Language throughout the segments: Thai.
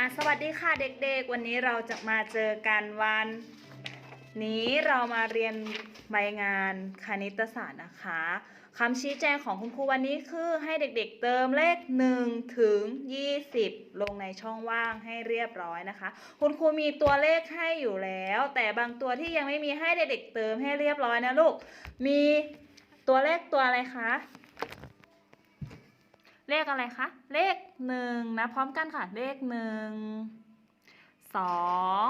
อะสวัสดีค่ะเด็กๆ วันนี้เราจะมาเจอกันวัน นี้เรามาเรียนใบงานคณิตศาสตร์นะคะคำชี้แจงของคุณครูวันนี้คือให้เด็กๆเติมเลข 1 ถึง 20 ลงในช่องว่างให้เรียบร้อยนะคะ คุณครูมีตัวเลขให้อยู่แล้ว แต่บางตัวที่ยังไม่มีให้เด็กๆเติมให้เรียบร้อยนะลูก มีตัวเลขตัวอะไรคะ เลขอะไรคะ เลขหนึ่งนะ พร้อมกันค่ะ เลขหนึ่งสอง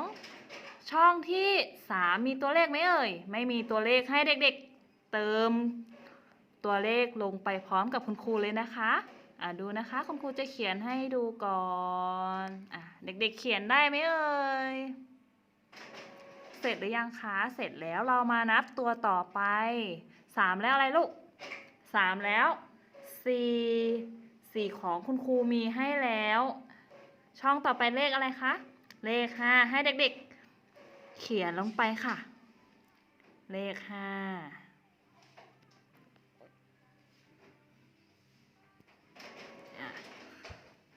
ช่องที่สามมีตัวเลขไหมเอ่ย ไม่มีตัวเลขให้เด็กๆ เติมตัวเลขลงไปพร้อมกับคุณครูเลยนะคะอ่าดูนะคะคุณครูจะเขียนให้ดูก่อนอะเด็กๆเขียนได้ไหมเอ่ยเสร็จหรือยังคะเสร็จแล้วเรามานับตัวต่อไปสามแล้วอะไรลูกสามแล้วสี่ สี่ของคุณครูมีให้แล้ว ช่องต่อไปเลขอะไรคะ เลขห้าให้เด็กๆ เขียนลงไปค่ะ เลขห้า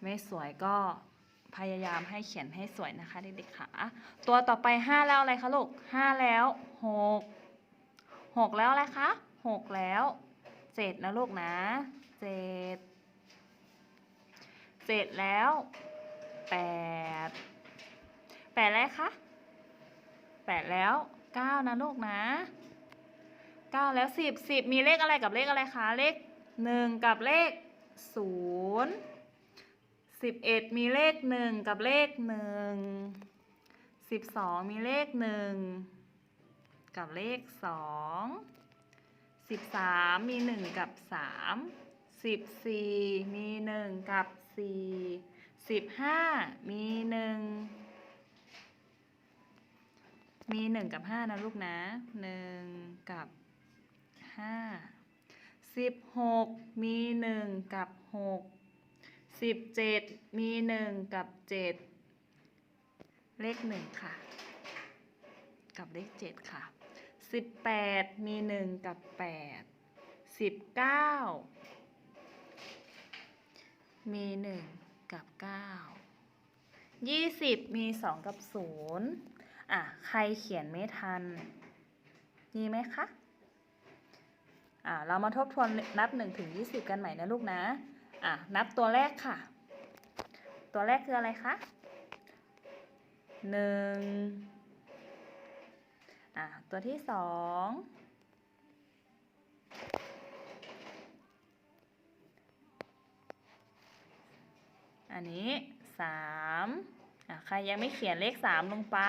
ไม่สวยก็พยายามให้เขียนให้สวยนะคะเด็กๆค่ะ ตัวต่อไปห้าแล้วอะไรคะลูกห้าแล้วหกหกแล้วอะไรคะหกแล้วเจ็ดนะลูกนะ เจ็ดเจ็ดแล้วแปดแปดอะไรคะแปดแล้วเก้านะลูกนะเก้าแล้วสิบสิบมีเลขอะไรกับเลขอะไรคะเลขหนึ่งกับเลขศูนย์สิบเอ็ดมีเลขหนึ่งกับเลขหนึ่งสิบสองมีเลขหนึ่งกับเลขสองสิบสามมีหนึ่งกับสาม สิบสี่มีหนึ่งกับสี่สิบห้ามีหนึ่งมีหนึ่งกับห้านะลูกนะหนึ่งกับห้าสิบหกมีหนึ่งกับหกสิบเจ็ดมีหนึ่งกับเจ็ดเลขหนึ่งค่ะ กับเลขเจ็ดค่ะสิบแปดมีหนึ่งกับแปดสิบเก้า มีหนึ่งกับเก้ายี่สิบมีสองกับศูนย์อะ ใครเขียนไม่ทัน มีไหมคะ อะ เรามาทบทวนนับหนึ่งถึงยี่สิบกันใหม่นะลูกนะ อะ นับตัวแรกค่ะ ตัวแรกคืออะไรคะหนึ่งอะ ตัวที่สอง นนี้สามอะใครยังไม่เขียนเลขสามลงไป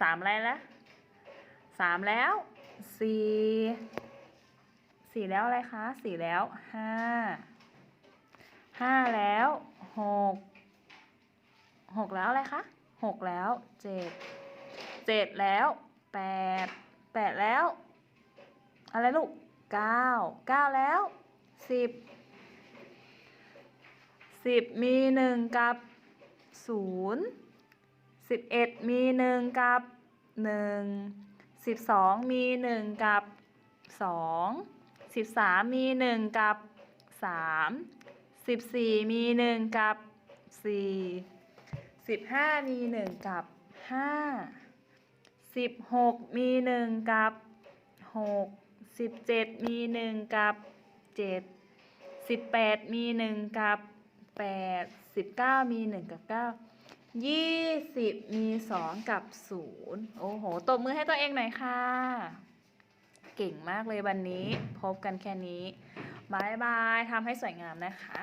สามอะไรละสามแล้วสี่สี่แล้วอะไรคะสี่แล้วห้าห้าแล้วหกหกแล้วอะไรคะหกแล้วเจ็ดเจ็ดแล้วแปดแปดแล้ว อะไรลูกเก้าเก้าแล้วสิบ สิบมีหนึ่งกับศูนย์สิบเอ็ดมีหนึ่งกับหนึ่งสิบสองมีหนึ่งกับสองสิบสามมีหนึ่งกับสามสิบสี่มีหนึ่งกับสี่สิบห้ามีหนึ่งกับห้าสิบหกมีหนึ่งกับหกสิบเจ็ดมีหนึ่งกับเจ็ดสิบแปดมีหนึ่งกับ แปดสิบเก้ามีหนึ่งกับเก้ายี่สิบมีสองกับศูนย์โอ้โหตบมือให้ตัวเองหน่อยค่ะ เก่งมากเลยวันนี้ พบกันแค่นี้บายบายทำให้สวยงามนะคะ